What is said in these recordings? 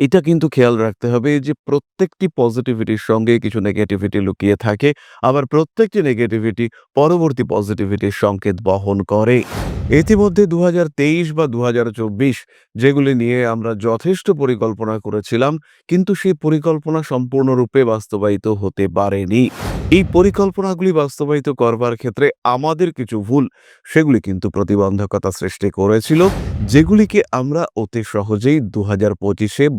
এটা কিন্তু খেয়াল রাখতে হবে যে প্রত্যেকটি পজিটিভিটির সঙ্গে কিছু নেগেটিভিটি লুকিয়ে থাকে, আবার প্রত্যেকটি নেগেটিভিটি পরবর্তী পজিটিভিটির সংকেত বহন করে। ইতিমধ্যে দু হাজার তেইশ বা দু হাজার চব্বিশ যেগুলি নিয়ে আমরা যথেষ্ট পরিকল্পনা করেছিলাম, কিন্তু সেই পরিকল্পনা সম্পূর্ণরূপে বাস্তবায়িত হতে পারেনি। এই পরিকল্পনাগুলি বাস্তবায়িত করবার ক্ষেত্রে আমাদের কিছু ভুল, সেগুলি কিন্তু প্রতিবন্ধকতা সৃষ্টি করেছিল, যেগুলিকে আমরা অতি সহজেই দু হাজার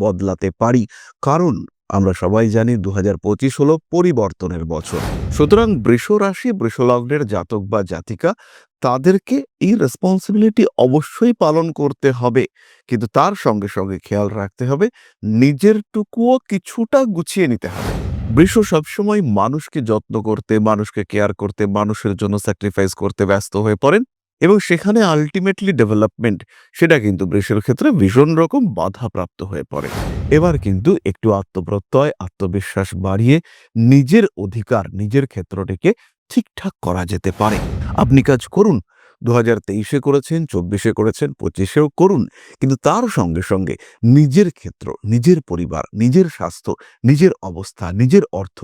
বদলাতে পারি। কারণ আমরা সবাই জানি দু হল পরিবর্তনের বছর। সুতরাং বৃষ রাশি বৃষলগ্নের জাতক বা জাতিকা, তাদেরকে এই রেসপন্সিবিলিটি অবশ্যই পালন করতে হবে। কিন্তু তার সঙ্গে সঙ্গে খেয়াল রাখতে হবে নিজের টুকুও কিছুটা গুছিয়ে নিতে হবে। বৃষ সবসময় মানুষকে যত্ন করতে, মানুষকে কেয়ার করতে, মানুষের জন্য স্যাক্রিফাইস করতে ব্যস্ত হয়ে পড়েন। এবং সেখানে আলটিমেটলি ডেভেলপমেন্ট সেটা কিন্তু বৃষের ক্ষেত্রে ভীষণ রকম বাধাপ্রাপ্ত হয়ে পড়ে। এবার কিন্তু একটু আত্মপ্রত্যয়, আত্মবিশ্বাস বাড়িয়ে নিজের অধিকার, নিজের ক্ষেত্রটিকে ঠিকঠাক করা যেতে পারে। আপনি কাজ করুন দু হাজার তেইশে করেছেন, চব্বিশে করেছেন, পঁচিশেও করুন। কিন্তু তার সঙ্গে সঙ্গে নিজের ক্ষেত্র, নিজের পরিবার, নিজের স্বাস্থ্য, নিজের অবস্থা, নিজের অর্থ,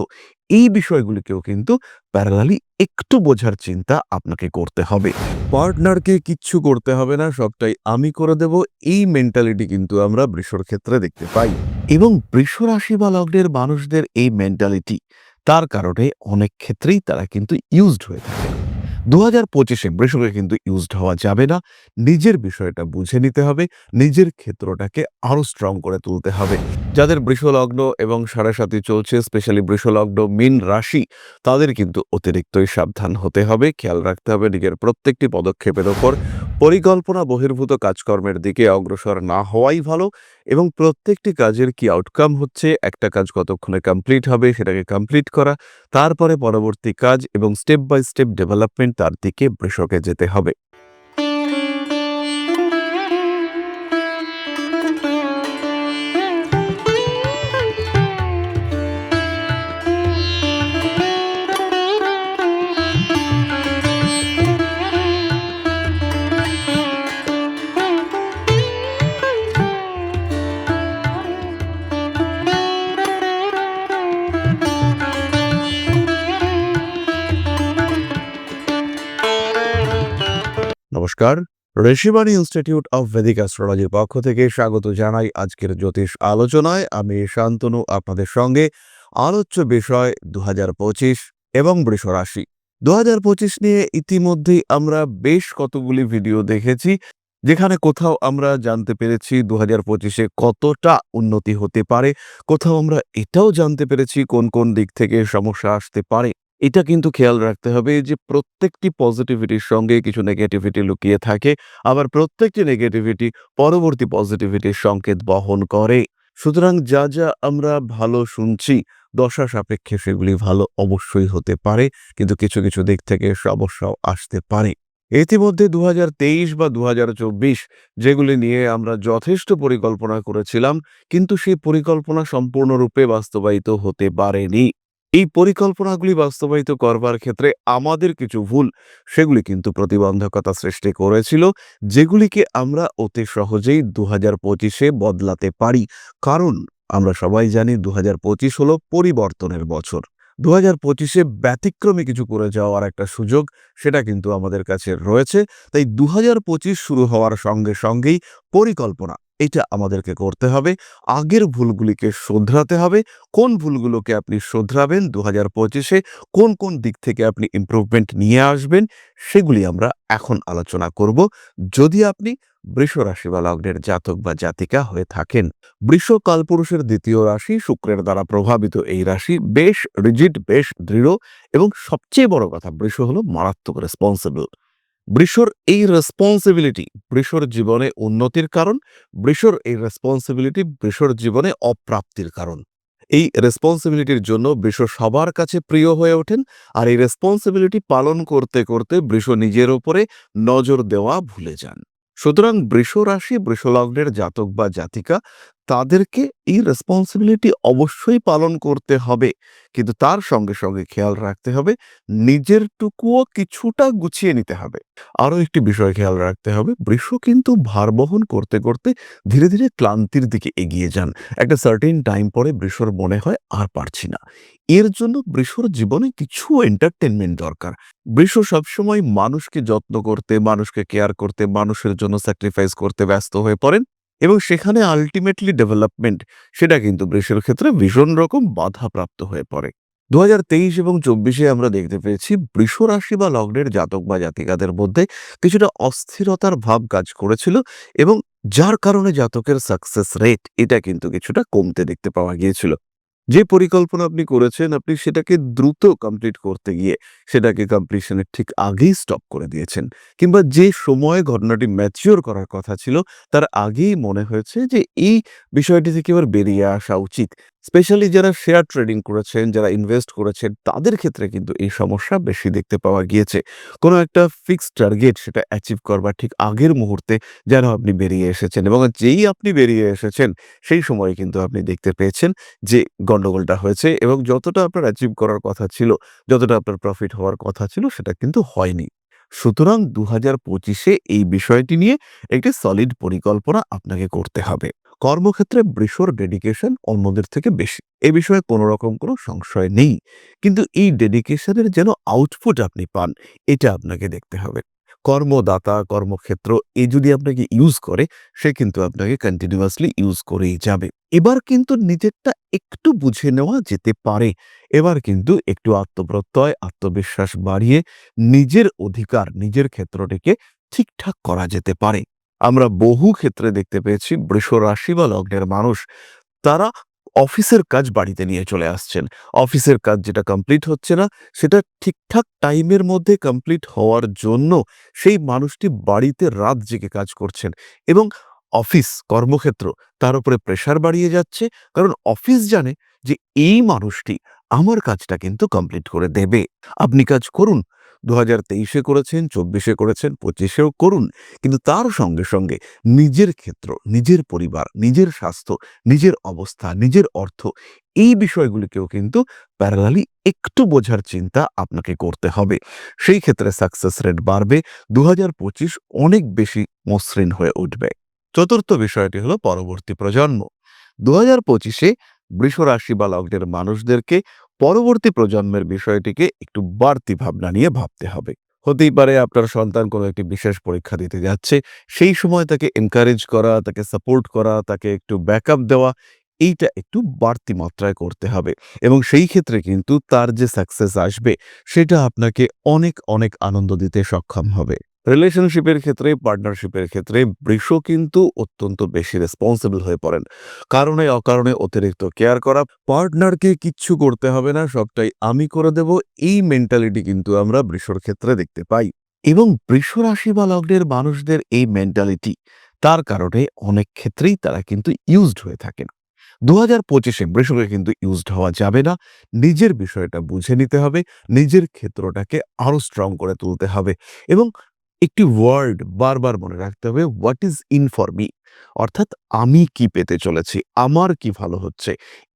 এই বিষয়গুলিকেও কিন্তু প্যারালালি একটু বোঝার চিন্তা আপনাকে করতে হবে। পার্টনারকে কিচ্ছু করতে হবে না, সবটাই আমি করে দেব, এই মেন্টালিটি কিন্তু আমরা বৃষর ক্ষেত্রে দেখতে পাই। এবং বৃষ রাশি বা লগ্নের মানুষদের এই মেন্টালিটি তার কারণে অনেক ক্ষেত্রেই তারা কিন্তু ইউজড হয়ে থাকে। দু হাজার পঁচিশে বৃষকে কিন্তু ইউজড হওয়া যাবে না। নিজের বিষয়টা বুঝে নিতে হবে, নিজের ক্ষেত্রটাকে আরও স্ট্রং করে তুলতে হবে। যাদের বৃষলগ্ন এবং সাড়ে সাথী চলছে স্পেশালি বৃষলগ্ন মিন রাশি, তাদের কিন্তু অতিরিক্তই সাবধান হতে হবে, খেয়াল রাখতে হবে, নিজের প্রত্যেকটি পদক্ষেপের ওপর পরিকল্পনা বহির্ভূত কাজকর্মের দিকে অগ্রসর না হওয়াই ভালো এবং প্রত্যেকটি কাজের কি আউটকাম হচ্ছে, একটা কাজ কতক্ষণে কমপ্লিট হবে, সেটাকে কমপ্লিট করা, তারপরে পরবর্তী কাজ এবং স্টেপ বাই স্টেপ ডেভেলপমেন্ট তার দিকে বৃষকে যেতে হবে। নমস্কার। ঋষিবাণী ইনস্টিটিউট অফ ভেদিক অ্যাস্ট্রোলজির পক্ষ থেকে স্বাগত জানাই আজকের জ্যোতিষ আলোচনায়। আমি শান্তনু, আপনাদের সঙ্গে আলোচ্য বিষয় দু হাজার পঁচিশ এবং বৃষ রাশি। পঁচিশ নিয়ে ইতিমধ্যেই আমরা বেশ কতগুলি ভিডিও দেখেছি, যেখানে কোথাও আমরা জানতে পেরেছি দু হাজার পঁচিশে কতটা উন্নতি হতে পারে, কোথাও আমরা এটাও জানতে পেরেছি কোন কোন দিক থেকে সমস্যা আসতে পারে। এটা কিন্তু খেয়াল রাখতে হবে যে প্রত্যেকটি পজিটিভিটির সঙ্গে কিছু নেগেটিভিটি লুকিয়ে থাকে, আবার প্রত্যেকটি নেগেটিভিটি পরবর্তী পজিটিভিটির সংকেত বহন করে। সুতরাং যা যা আমরা ভালো শুনছি, দশা সাপেক্ষে সেগুলি ভালো অবশ্যই হতে পারে, কিন্তু কিছু কিছু দিক থেকে সমস্যাও আসতে পারে। ইতিমধ্যে দু হাজার তেইশ বা দু হাজার চব্বিশ যেগুলি নিয়ে আমরা যথেষ্ট পরিকল্পনা করেছিলাম, কিন্তু সেই পরিকল্পনা সম্পূর্ণরূপে বাস্তবায়িত হতে পারেনি। এই পরিকল্পনাগুলি বাস্তবায়িত করবার ক্ষেত্রে আমাদের কিছু ভুল সেগুলি কিন্তু প্রতিবন্ধকতা সৃষ্টি করেছিল, যেগুলিকে আমরা অতি সহজেই দু হাজার পঁচিশে বদলাতে পারি। কারণ আমরা সবাই জানি দু হাজার পঁচিশ হল পরিবর্তনের বছর। দু হাজার পঁচিশে ব্যতিক্রমী কিছু করে যাওয়ার একটা সুযোগ সেটা কিন্তু আমাদের কাছে রয়েছে। তাই দু হাজার পঁচিশ শুরু হওয়ার সঙ্গে সঙ্গেই পরিকল্পনা এটা আমাদেরকে করতে হবে। আগের ভুলগুলিকে শোধরাতে হবে। কোন ভুলগুলোকে আপনি শোধরাবেন দু হাজার পঁচিশে কোন কোন দিক থেকে আপনি ইমপ্রুভমেন্ট নিয়ে আসবেন? সেগুলি আমরা এখন আলোচনা করব। যদি আপনি বৃষ রাশি বা লগ্নের জাতক বা জাতিকা হয়ে থাকেন, বৃষ কালপুরুষের দ্বিতীয় রাশি, শুক্রের দ্বারা প্রভাবিত এই রাশি, বেশ রিজিড বেশ দৃঢ় এবং সবচেয়ে বড় কথা বৃষ হলো মারাত্মক রেসপন্সিবল বৃষর এই রেসপন্সিবিলিটি বৃষর জীবনে উন্নতির কারণ, বৃষর এই রেসপন্সিবিলিটি বৃষর জীবনে অপ্রাপ্তির কারণ। এই রেসপন্সিবিলিটির জন্য বৃষ সবার কাছে প্রিয় হয়ে ওঠেন আর এই রেসপন্সিবিলিটি পালন করতে করতে বৃষ নিজের ওপরে নজর দেওয়া ভুলে যান। সুতরাং বৃষ রাশি বৃষলগ্নের জাতক বা জাতিকা তাদেরকে এই রেসপন্সিবিলিটি অবশ্যই পালন করতে হবে। কিন্তু তার সঙ্গে সঙ্গে খেয়াল রাখতে হবে নিজের টুকুও কিছুটা গুছিয়ে নিতে হবে। আরও একটি বিষয় খেয়াল রাখতে হবে বৃষ কিন্তু ভার বহন করতে করতে ধীরে ধীরে ক্লান্তির দিকে এগিয়ে যান। একটা সার্টেন টাইম পরে বৃষর মনে হয় আর পারছি না। এর জন্য বৃষর জীবনে কিছু এন্টারটেনমেন্ট দরকার। বৃষ সবসময় মানুষকে যত্ন করতে, মানুষকে কেয়ার করতে, মানুষের জন্য স্যাক্রিফাইস করতে ব্যস্ত হয়ে পড়েন। এবং সেখানে আলটিমেটলি ডেভেলপমেন্ট সেটা কিন্তু বৃষের ক্ষেত্রে ভীষণ রকম বাধাপ্রাপ্ত হয়ে পড়ে। দু তেইশ এবং চব্বিশে আমরা দেখতে পেয়েছি বৃষ রাশি বা লগ্নের জাতক বা জাতিকাদের মধ্যে কিছুটা অস্থিরতার ভাব কাজ করেছিল এবং যার কারণে জাতকের সাকসেস রেট এটা কিন্তু কিছুটা কমতে দেখতে পাওয়া গিয়েছিল। যে পরিকল্পনা আপনি করেছেন, আপনি সেটাকে দ্রুত কমপ্লিট করতে গিয়ে সেটাকে কমপ্লিশনের ঠিক আগেই স্টপ করে দিয়েছেন। কিংবা যে সময়ে ঘটনাটি ম্যাচিওর করার কথা ছিল, তার আগেই মনে হয়েছে যে এই বিষয়টি থেকে এবার বেরিয়ে আসা উচিত। স্পেশালি যারা শেয়ার ট্রেডিং করেছেন, যারা ইনভেস্ট করেছেন, তাদের ক্ষেত্রে কিন্তু এই সমস্যা বেশি দেখতে পাওয়া গিয়েছে। কোনো একটা ফিক্সড টার্গেট সেটা অ্যাচিভ করবার ঠিক আগের মুহূর্তে যেন আপনি বেরিয়ে এসেছেন এবং যেই আপনি বেরিয়ে এসেছেন, সেই সময় কিন্তু আপনি দেখতে পেয়েছেন যে গন্ডগোলটা হয়েছে এবং যতটা আপনার অ্যাচিভ করার কথা ছিল, যতটা আপনার প্রফিট হওয়ার কথা ছিল, সেটা কিন্তু হয়নি। সুতরাং দু হাজার পঁচিশে এই বিষয়টি নিয়ে একটি সলিড পরিকল্পনা আপনাকে করতে হবে। কর্মক্ষেত্রে বৃষর ডেডিকেশন অন্যদের থেকে বেশি। এ বিষয়ে কোনো রকম কোনো সংশয় নেই। কিন্তু এই ডেডিকেশনের যেন আউটপুট আপনি পান, এটা আপনাকে দেখতে হবে। কর্মদাতা, কর্মক্ষেত্র, এ যদি আপনাকে ইউজ করে, সে কিন্তু আপনাকে কন্টিনিউয়াসলি ইউজ করেই যাবে। এবার কিন্তু নিজেরটা একটু বুঝে নেওয়া যেতে পারে। এবার কিন্তু একটু আত্মপ্রত্যয়, আত্মবিশ্বাস বাড়িয়ে নিজের অধিকার, নিজের ক্ষেত্রটিকে ঠিকঠাক করা যেতে পারে। আমরা বহু ক্ষেত্রে দেখতে পেয়েছি বৃষ রাশি বা লগ্নের মানুষ, তারা অফিসের কাজ বাড়িতে নিয়ে চলে আসছেন। অফিসের কাজ যেটা কমপ্লিট হচ্ছে না, সেটা ঠিকঠাক টাইমের মধ্যে কমপ্লিট হওয়ার জন্য সেই মানুষটি বাড়িতে রাত জেগে কাজ করছেন এবং অফিস, কর্মক্ষেত্র, তার উপরে প্রেশার বাড়িয়ে যাচ্ছে কারণ অফিস জানে যে এই মানুষটি আমার কাজটা কিন্তু কমপ্লিট করে দেবে। আপনি কাজ করুন দু হাজার তেইশে করেছেন, চব্বিশে করেছেন, পঁচিশেও করুন। কিন্তু তার সঙ্গে সঙ্গে নিজের ক্ষেত্র, নিজের পরিবার, নিজের স্বাস্থ্য, নিজের অবস্থা, নিজের অর্থ, এই বিষয়গুলিকেও কিন্তু প্যারালালি একটু বোঝার চিন্তা আপনাকে করতে হবে। সেই ক্ষেত্রে সাকসেস রেট বাড়বে দু হাজার পঁচিশ অনেক বেশি মসৃণ হয়ে উঠবে। চতুর্থ বিষয়টি হলো পরবর্তী প্রজন্ম। দু হাজার পঁচিশে বৃষ রাশি বা লগ্নের মানুষদেরকে পরবর্তী প্রজন্মের বিষয়টিকে একটু বাড়তি ভাবনা নিয়ে ভাবতে হবে। হতেই পারে আপনার সন্তান কোনো একটি বিশেষ পরীক্ষা দিতে যাচ্ছে, সেই সময় তাকে এনকারেজ করা, তাকে সাপোর্ট করা, তাকে একটু ব্যাকআপ দেওয়া, এইটা একটু বাড়তি মাত্রায় করতে হবে। এবং সেই ক্ষেত্রে কিন্তু তার যে সাকসেস আসবে, সেটা আপনাকে অনেক অনেক আনন্দ দিতে সক্ষম হবে। রিলেশনশিপের ক্ষেত্রে, পার্টনারশিপের ক্ষেত্রে বৃষ কিন্তু অত্যন্ত বেশি রেসপন্সিবল হয়ে পড়েন। কারণে, অকারণে অতিরিক্ত কেয়ার করা, পার্টনারকে কিচ্ছু করতে হবে না, সবটাই আমি করে দেব, এই মেন্টালিটি কিন্তু আমরা বৃষর ক্ষেত্রে দেখতে পাই। এবং বৃষ রাশি বা লগ্নের মানুষদের এই মেন্টালিটি তার কারণে অনেক ক্ষেত্রেই তারা কিন্তু ইউজড হয়ে থাকেন। দু হাজার পঁচিশে বৃষকে কিন্তু ইউজড হওয়া যাবে না, নিজের বিষয়টা বুঝে নিতে হবে, নিজের ক্ষেত্রটাকে আরও স্ট্রং করে তুলতে হবে এবং একটি ওয়ার্ড বারবার মনে রাখতে হবে what is in for me অর্থাৎ আমি কি পেতে চলেছি? আমার কি ভালো হচ্ছে?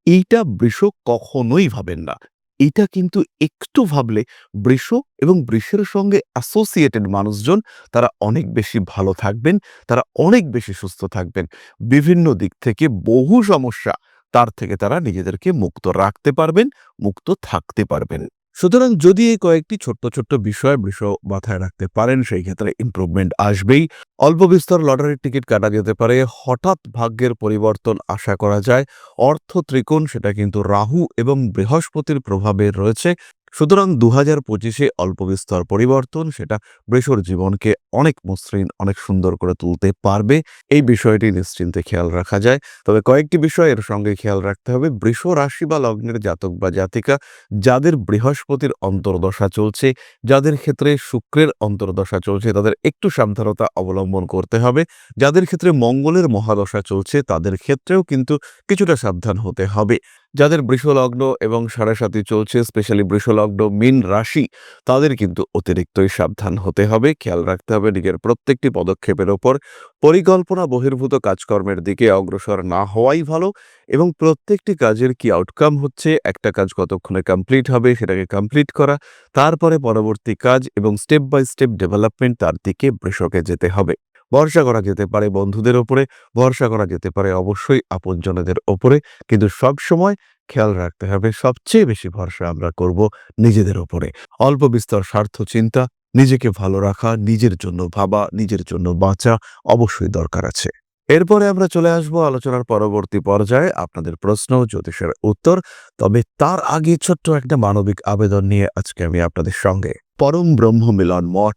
এইটা বৃষ কখনোই ভাবেন না। এটা কিন্তু একটু ভাবলে বৃষ এবং বৃষের সঙ্গে অ্যাসোসিয়েটেড মানুষজন, তারা অনেক বেশি ভালো থাকবেন, তারা অনেক বেশি সুস্থ থাকবেন। বিভিন্ন দিক থেকে বহু সমস্যা, তার থেকে তারা নিজেদেরকে মুক্ত রাখতে পারবেন, মুক্ত থাকতে পারবেন। সুতরাং যদি এই কয়েকটি ছোট্ট ছোট্ট বিষয় বিষয় মাথায় রাখতে পারেন, সেই ক্ষেত্রে ইম্প্রুভমেন্ট আসবেই। অল্প বিস্তর লটারির টিকিট কাটা যেতে পারে। হঠাৎ ভাগ্যের পরিবর্তন আশা করা যায়। অর্থ ত্রিকোণ, সেটা কিন্তু রাহু এবং বৃহস্পতির প্রভাবে রয়েছে। সুতরাং দু হাজার পঁচিশে অল্প বিস্তর পরিবর্তন সেটা বৃষর জীবনকে অনেক মসৃণ, অনেক সুন্দর করে তুলতে পারবে। এই বিষয়টি নিশ্চিন্তে খেয়াল রাখা যায়। তবে কয়েকটি বিষয় এর সঙ্গে খেয়াল রাখতে হবে। বৃষ রাশি বা লগ্নের জাতক বা জাতিকা যাদের বৃহস্পতির অন্তর্দশা চলছে, যাদের ক্ষেত্রে শুক্রের অন্তর্দশা চলছে, তাদের একটু সাবধানতা অবলম্বন করতে হবে। যাদের ক্ষেত্রে মঙ্গলের মহাদশা চলছে, তাদের ক্ষেত্রেও কিন্তু কিছুটা সাবধান হতে হবে। যাদের বৃষলগ্ন এবং সাড়ে সাথী চলছে স্পেশালি বৃষলগ্ন মিন রাশি, তাদের কিন্তু অতিরিক্তই সাবধান হতে হবে। খেয়াল রাখতে হবে নিজের প্রত্যেকটি পদক্ষেপের ওপর। পরিকল্পনা বহির্ভূত কাজকর্মের দিকে অগ্রসর না হওয়াই ভালো এবং প্রত্যেকটি কাজের কি আউটকাম হচ্ছে, একটা কাজ কতক্ষণে কমপ্লিট হবে, সেটাকে কমপ্লিট করা, তারপরে পরবর্তী কাজ এবং স্টেপ বাই স্টেপ ডেভেলপমেন্ট তার দিকে বৃষকে যেতে হবে। ভরসা করা যেতে পারে, বন্ধুদের ওপরে ভরসা করা যেতে পারে, অবশ্যই আপনজনদের ওপরে। কিন্তু সব সময় খেয়াল রাখতে হবে, সবচেয়ে বেশি ভরসা আমরা করব নিজেদের ওপরে। অল্প বিস্তর স্বার্থ চিন্তা, নিজেকে ভালো রাখা, নিজের জন্য ভাবা, নিজের জন্য বাঁচা অবশ্যই দরকার আছে। এরপরে আমরা চলে আসব আলোচনার পরবর্তী পর্যায়ে। আপনাদের প্রশ্ন, জ্যোতিষের উত্তর, তবে তার আগে ছোট্ট একটা মানবিক আবেদন নিয়ে আজকে আমি আপনাদের সঙ্গে। পরম ব্রহ্ম মিলন মঠ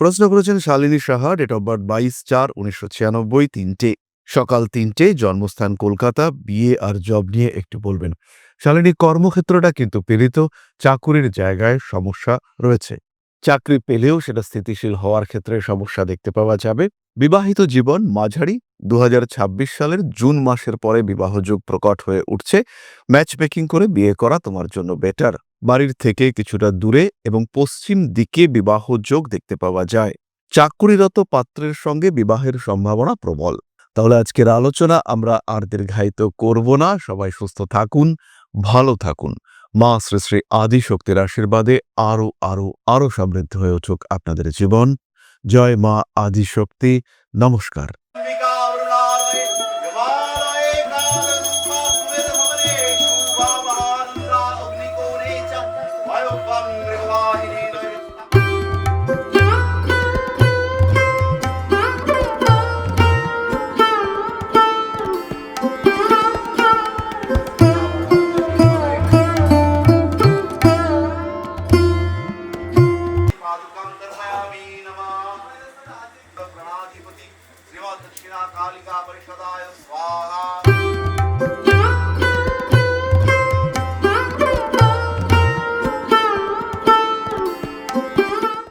প্রশ্ন করেছেন Shalini Saha date of birth বাইশ চার উনিশশো ছিয়ানব্বই, তিনটে, সকাল তিনটে, জন্মস্থান কলকাতা, বিয়ে আর জব নিয়ে একটু বলবেন। শালিনী কর্মক্ষেত্রটা কিন্তু পীড়িত, চাকুরির জায়গায় সমস্যা রয়েছে। চাকরি পেলেও সেটা স্থিতিশীল হওয়ার ক্ষেত্রে সমস্যা দেখতে পাওয়া যাবে। বিবাহিত জীবন মাঝারি দু হাজার ছাব্বিশ সালের জুন মাসের পরে বিবাহযোগ প্রকট হয়ে উঠছে। ম্যাচ মেকিং করে বিয়ে করা তোমার জন্য বেটার বাড়ির থেকে কিছুটা দূরে এবং পশ্চিম দিকে বিবাহ যোগ দেখতে পাওয়া যায়। চাকুরিরত পাত্রের সঙ্গে বিবাহের সম্ভাবনা প্রবল। তাহলে আজকের আলোচনা আমরা আর দীর্ঘায়িত করব না। সবাই সুস্থ থাকুন, ভালো থাকুন। মা শ্রী শ্রী আদি শক্তির আশীর্বাদে আরও আরও আরও সমৃদ্ধ হয়ে উঠুক আপনাদের জীবন। জয় মা আদি শক্তি নমস্কার।